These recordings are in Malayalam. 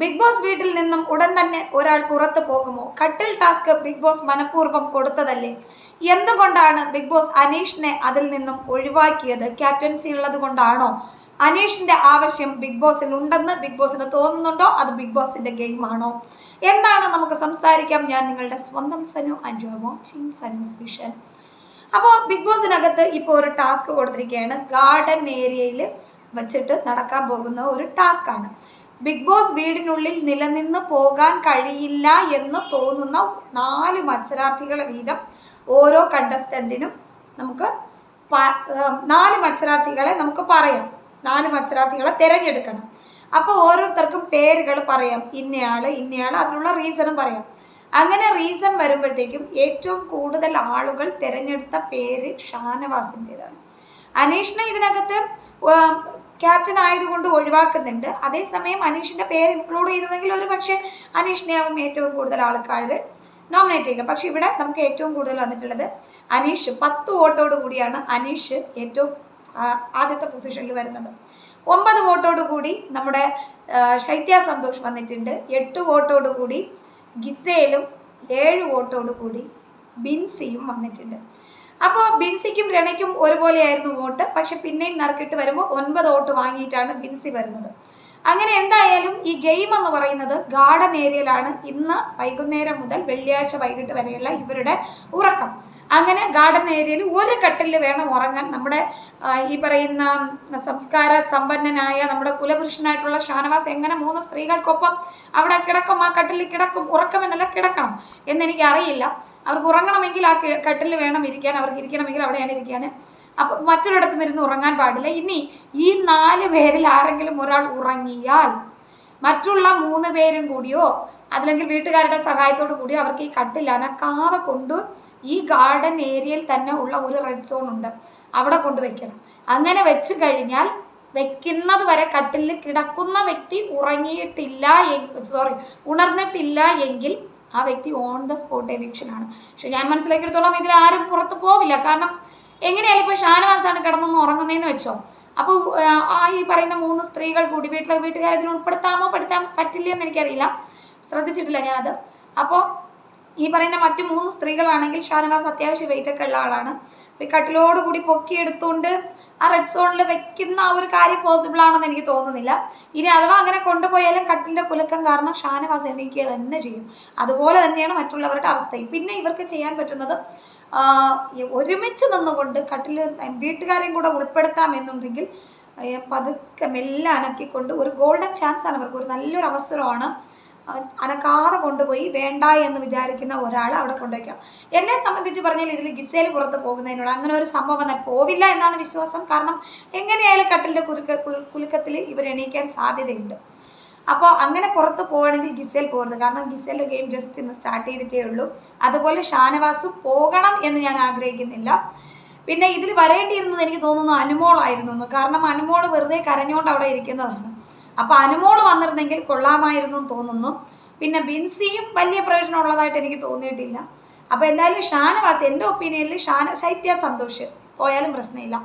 ബിഗ് ബോസ് വീട്ടിൽ നിന്നും ഉടൻ തന്നെ ഒരാൾ പുറത്തു പോകുമോ? കട്ടിൽ ടാസ്ക് ബിഗ് ബോസ് മനഃപൂർവം കൊടുത്തതല്ലേ? എന്തുകൊണ്ടാണ് ബിഗ് ബോസ് അനീഷിനെ അതിൽ നിന്നും ഒഴിവാക്കിയത്? ക്യാപ്റ്റൻസി ഉള്ളത് കൊണ്ടാണോ അനീഷിന്റെ ആവശ്യം ബിഗ് ബോസിൽ ഉണ്ടെന്ന് ബിഗ് ബോസിന് തോന്നുന്നുണ്ടോ? അത് ബിഗ് ബോസിന്റെ ഗെയിം ആണോ? എന്താണ് നമുക്ക് സംസാരിക്കാം. ഞാൻ നിങ്ങളുടെ സ്വന്തം സനു അഞ്ചു വാച്ചിങ് അപ്പോൾ ബിഗ് ബോസിനകത്ത് ഇപ്പോൾ ഒരു ടാസ്ക് കൊടുത്തിരിക്കുകയാണ്. ഗാർഡൻ ഏരിയയിൽ വെച്ചിട്ട് നടക്കാൻ പോകുന്ന ഒരു ടാസ്ക് ആണ് ബിഗ് ബോസ് വീടിനുള്ളിൽ നിലനിന്ന് പോകാൻ കഴിയില്ല എന്ന് തോന്നുന്ന നാല് മത്സരാർത്ഥികളെ വീതം ഓരോ കണ്ടസ്റ്റന്റിനും നമുക്ക് നാല് മത്സരാർത്ഥികളെ നമുക്ക് പറയാം. നാല് മത്സരാർത്ഥികളെ തിരഞ്ഞെടുക്കണം. അപ്പോൾ ഓരോരുത്തർക്കും പേരുകൾ പറയാം. ഇന്നയാൾ ഇന്നയാൾ അതിനുള്ള റീസണും പറയാം. അങ്ങനെ റീസൺ വരുമ്പോഴത്തേക്കും ഏറ്റവും കൂടുതൽ ആളുകൾ തിരഞ്ഞെടുത്ത പേര് ഷാനവാസിന്റെതാണ്. അനീഷിനെ ഇതിനകത്ത് ക്യാപ്റ്റൻ ആയതുകൊണ്ട് ഒഴിവാക്കുന്നുണ്ട്. അതേസമയം അനീഷിന്റെ പേര് ഇൻക്ലൂഡ് ചെയ്തിരുന്നെങ്കിൽ ഒരു പക്ഷേ അനീഷിനെയാവും ഏറ്റവും കൂടുതൽ ആൾക്കാർ നോമിനേറ്റ് ചെയ്യുക. പക്ഷെ ഇവിടെ നമുക്ക് ഏറ്റവും കൂടുതൽ വന്നിട്ടുള്ളത് അനീഷ്. പത്ത് വോട്ടോട് കൂടിയാണ് അനീഷ് ഏറ്റവും ആദ്യത്തെ പൊസിഷനിൽ വരുന്നത്. ഒമ്പത് വോട്ടോട് കൂടി നമ്മുടെ ശൈത്യ സന്തോഷ് വന്നിട്ടുണ്ട്. എട്ട് വോട്ടോട് കൂടി ഗിസേലും ഏഴ് വോട്ടോട് കൂടി ബിൻസിയും വന്നിട്ടുണ്ട്. അപ്പോൾ ബിൻസിക്കും രണയ്ക്കും ഒരുപോലെയായിരുന്നു വോട്ട്. പക്ഷെ പിന്നെയും നറുക്കിട്ട് വരുമ്പോൾ ഒൻപത് വോട്ട് വാങ്ങിയിട്ടാണ് ബിൻസി വരുന്നത്. അങ്ങനെ എന്തായാലും ഈ ഗെയിം എന്ന് പറയുന്നത് ഗാർഡൻ ഏരിയയിലാണ് ഇന്ന് വൈകുന്നേരം മുതൽ വെള്ളിയാഴ്ച വൈകിട്ട് വരെയുള്ള ഇവരുടെ ഉറക്കം. അങ്ങനെ ഗാർഡൻ ഏരിയയിൽ ഒരു കട്ടിൽ വേണം ഉറങ്ങാൻ. നമ്മുടെ ഈ പറയുന്ന സംസ്കാര സമ്പന്നനായ നമ്മുടെ കുലപുരുഷനായിട്ടുള്ള ഷാനവാസ് എങ്ങനെ മൂന്ന് സ്ത്രീകൾക്കൊപ്പം അവിടെ കിടക്കും? ആ കട്ടിൽ കിടക്കും ഉറക്കമെന്നല്ല കിടക്കണം എന്നെനിക്ക് അറിയില്ല അവർക്ക് ഉറങ്ങണമെങ്കിൽ ആ കട്ടിൽ വേണം ഇരിക്കാൻ. അവർക്ക് ഇരിക്കണമെങ്കിൽ അവിടെയാണ് ഇരിക്കാൻ. അപ്പൊ മറ്റൊരിടത്തും ഇരുന്ന് ഉറങ്ങാൻ പാടില്ല. ഇനി ഈ നാല് പേരിൽ ആരെങ്കിലും ഒരാൾ ഉറങ്ങിയാൽ മറ്റുള്ള മൂന്ന് പേരും കൂടിയോ അല്ലെങ്കിൽ വീട്ടുകാരുടെ സഹായത്തോടു കൂടിയോ അവർക്ക് ഈ കട്ടിൽ അനക്കാതെ കൊണ്ട് ഈ ഗാർഡൻ ഏരിയയിൽ തന്നെ ഉള്ള ഒരു റെഡ് സോൺ ഉണ്ട്. അവിടെ കൊണ്ട് വെക്കണം. അങ്ങനെ വെച്ച് കഴിഞ്ഞാൽ വെക്കുന്നത് വരെ കട്ടിലിൽ കിടക്കുന്ന വ്യക്തി ഉറങ്ങിയിട്ടില്ല സോറി ഉണർന്നിട്ടില്ല എങ്കിൽ ആ വ്യക്തി ഓൺ ദ സ്പോട്ട് എവിക്ഷനാണ് പക്ഷെ ഞാൻ മനസ്സിലാക്കിയെടുത്തോളം ഇതിൽ ആരും പുറത്ത് പോവില്ല. കാരണം എങ്ങനെയാലും ഇപ്പൊ ഷാനവാസാണ് കിടന്നൊന്ന് ഉറങ്ങുന്നതെന്ന് വെച്ചോ. അപ്പോൾ ആ ഈ പറയുന്ന മൂന്ന് സ്ത്രീകൾ കൂടി വീട്ടിലെ വീട്ടുകാരെ ഇതിൽ ഉൾപ്പെടുത്താമോ പെടുത്താൻ പറ്റില്ല എന്ന് എനിക്കറിയില്ല. ശ്രദ്ധിച്ചിട്ടില്ല ഞാനത്. അപ്പോൾ ഈ പറയുന്ന മറ്റു മൂന്ന് സ്ത്രീകളാണെങ്കിൽ ഷാനവാസ് അത്യാവശ്യം വെയിറ്റ് ഒക്കെ ഉള്ള ആളാണ്. കട്ടിലോട് കൂടി പൊക്കിയെടുത്തുകൊണ്ട് ആ റെഡ് സോണിൽ വെക്കുന്ന ആ ഒരു കാര്യം പോസിബിൾ ആണെന്ന് എനിക്ക് തോന്നുന്നില്ല. ഇനി അഥവാ അങ്ങനെ കൊണ്ടുപോയാലും കട്ടിലിന്റെ കുലക്കം കാരണം ഷാനവാസ് എണീക്കുക തന്നെ ചെയ്യും. അതുപോലെ തന്നെയാണ് മറ്റുള്ളവരുടെ അവസ്ഥയും. പിന്നെ ഇവർക്ക് ചെയ്യാൻ പറ്റുന്നത് ഒരുമിച്ച് നിന്നുകൊണ്ട് കട്ടിൽ വീട്ടുകാരെയും കൂടെ ഉൾപ്പെടുത്താം എന്നുണ്ടെങ്കിൽ പതുക്കെ മെല്ലെ അനക്കിക്കൊണ്ട് ഒരു ഗോൾഡൻ ചാൻസ് ആണ് അവർക്ക് ഒരു നല്ലൊരു അവസരമാണ്. അനക്കാതെ കൊണ്ടുപോയി വേണ്ട എന്ന് വിചാരിക്കുന്ന ഒരാൾ അവിടെ കൊണ്ടുവയ്ക്കാം. എന്നെ സംബന്ധിച്ച് പറഞ്ഞാൽ ഇതിൽ ഗിസേൽ പുറത്ത് പോകുന്നതിനോട് അങ്ങനെ ഒരു സംഭവം പോവില്ല എന്നാണ് വിശ്വാസം. കാരണം എങ്ങനെയായാലും കട്ടിലിന്റെ കുലുക്ക കുലു- കുലുക്കത്തിൽ ഇവർ എണീക്കാൻ സാധ്യതയുണ്ട്. അപ്പോൾ അങ്ങനെ പുറത്ത് പോവുകയാണെങ്കിൽ ഗിസേൽ പോകരുത്. കാരണം ഗിസേലിന്റെ ഗെയിം ജസ്റ്റ് ഇന്ന് സ്റ്റാർട്ട് ചെയ്തിട്ടേ ഉള്ളൂ. അതുപോലെ ഷാനവാസ് പോകണം എന്ന് ഞാൻ ആഗ്രഹിക്കുന്നില്ല. പിന്നെ ഇതിൽ വരേണ്ടിയിരുന്നത് എനിക്ക് തോന്നുന്നു അനുമോളായിരുന്നു കാരണം അനുമോൾ വെറുതെ കരഞ്ഞുകൊണ്ട് അവിടെ ഇരിക്കുന്നതാണ്. അപ്പൊ അനുമോൾ വന്നിരുന്നെങ്കിൽ കൊള്ളാമായിരുന്നു എന്ന് തോന്നുന്നു. പിന്നെ ബിൻസിയും വലിയ പ്രയോജനമുള്ളതായിട്ട് എനിക്ക് തോന്നിയിട്ടില്ല. അപ്പോൾ എന്തായാലും ഷാനവാസ് എന്റെ ഒപ്പീനിയനിൽ ഷാന ശൈത്യ സന്തോഷ് പോയാലും പ്രശ്നമില്ല.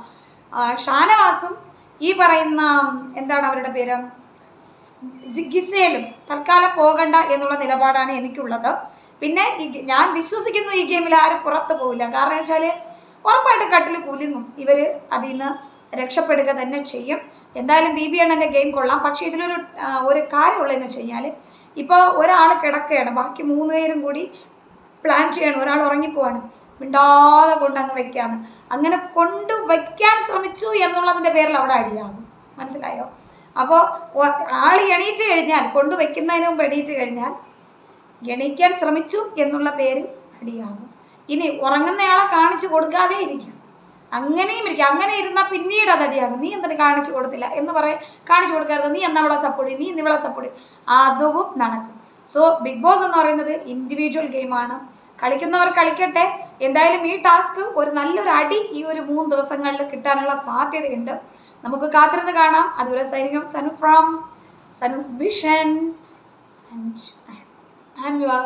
ഷാനവാസും ഈ പറയുന്ന എന്താണ് അവരുടെ പേര്? ജി- ഗിസേലും തൽക്കാലം പോകണ്ട എന്നുള്ള നിലപാടാണ് എനിക്കുള്ളത്. പിന്നെ ഞാൻ വിശ്വസിക്കുന്നു ഈ ഗെയിമിൽ ആരും പുറത്ത് പോകില്ല കാരണം വെച്ചാൽ ഉറപ്പായിട്ട് കട്ടിൽ കുലുങ്ങും. ഇവർ അതിൽ നിന്ന് രക്ഷപ്പെടുക തന്നെ ചെയ്യും. എന്തായാലും ബി ബി എണ്ണന്റെ ഗെയിം കൊള്ളാം. പക്ഷേ ഇതിലൊരു ഒരു കാര്യമുള്ളതെന്ന് വെച്ച് കഴിഞ്ഞാൽ ഇപ്പോൾ ഒരാൾ കിടക്കുകയാണ് ബാക്കി മൂന്ന് പേരും കൂടി പ്ലാൻ ചെയ്യണം. ഒരാൾ ഉറങ്ങിപ്പോവാണ്. മിണ്ടാതെ കൊണ്ടങ്ങ് വയ്ക്കാമെന്ന് അങ്ങനെ കൊണ്ട് വയ്ക്കാൻ ശ്രമിച്ചു എന്നുള്ളതിന്റെ പേരിൽ അവിടെ അടിയാകും. മനസ്സിലായോ? അപ്പോൾ ആൾ എണീറ്റ് കഴിഞ്ഞാൽ കൊണ്ടുവയ്ക്കുന്നതിന് മുമ്പ് എണീറ്റ് കഴിഞ്ഞാൽ എണീക്കാൻ ശ്രമിച്ചു എന്നുള്ള പേരിൽ അടിയാകും. ഇനി ഉറങ്ങുന്നയാളെ കാണിച്ചു കൊടുക്കാതെ ഇരിക്കാം. അങ്ങനെയും ഇരിക്കാം. അങ്ങനെ ഇരുന്നാൽ പിന്നീട് അത് അടിയാകും. നീ എന്തിനു കാണിച്ചു കൊടുത്തില്ല എന്ന് പറയും കാണിച്ചു കൊടുക്കരുത്. നീ എന്നാ അവളെ സപ്പോർട്ട് നീ ഇന്ന് സപ്പോർട്ട് അതും നടക്കും. സോ ബിഗ് ബോസ് എന്ന് പറയുന്നത് ഇൻഡിവിജ്വൽ ഗെയിമാണ് കളിക്കുന്നവർ കളിക്കട്ടെ. എന്തായാലും ഈ ടാസ്ക് ഒരു നല്ലൊരു അടി ഈ ഒരു മൂന്ന് ദിവസങ്ങളിൽ കിട്ടാനുള്ള സാധ്യതയുണ്ട്. നമുക്ക് കാത്തിരുന്ന് കാണാം. അതുപോലെ സൈനികം Sanu from Sanu's vision and I am your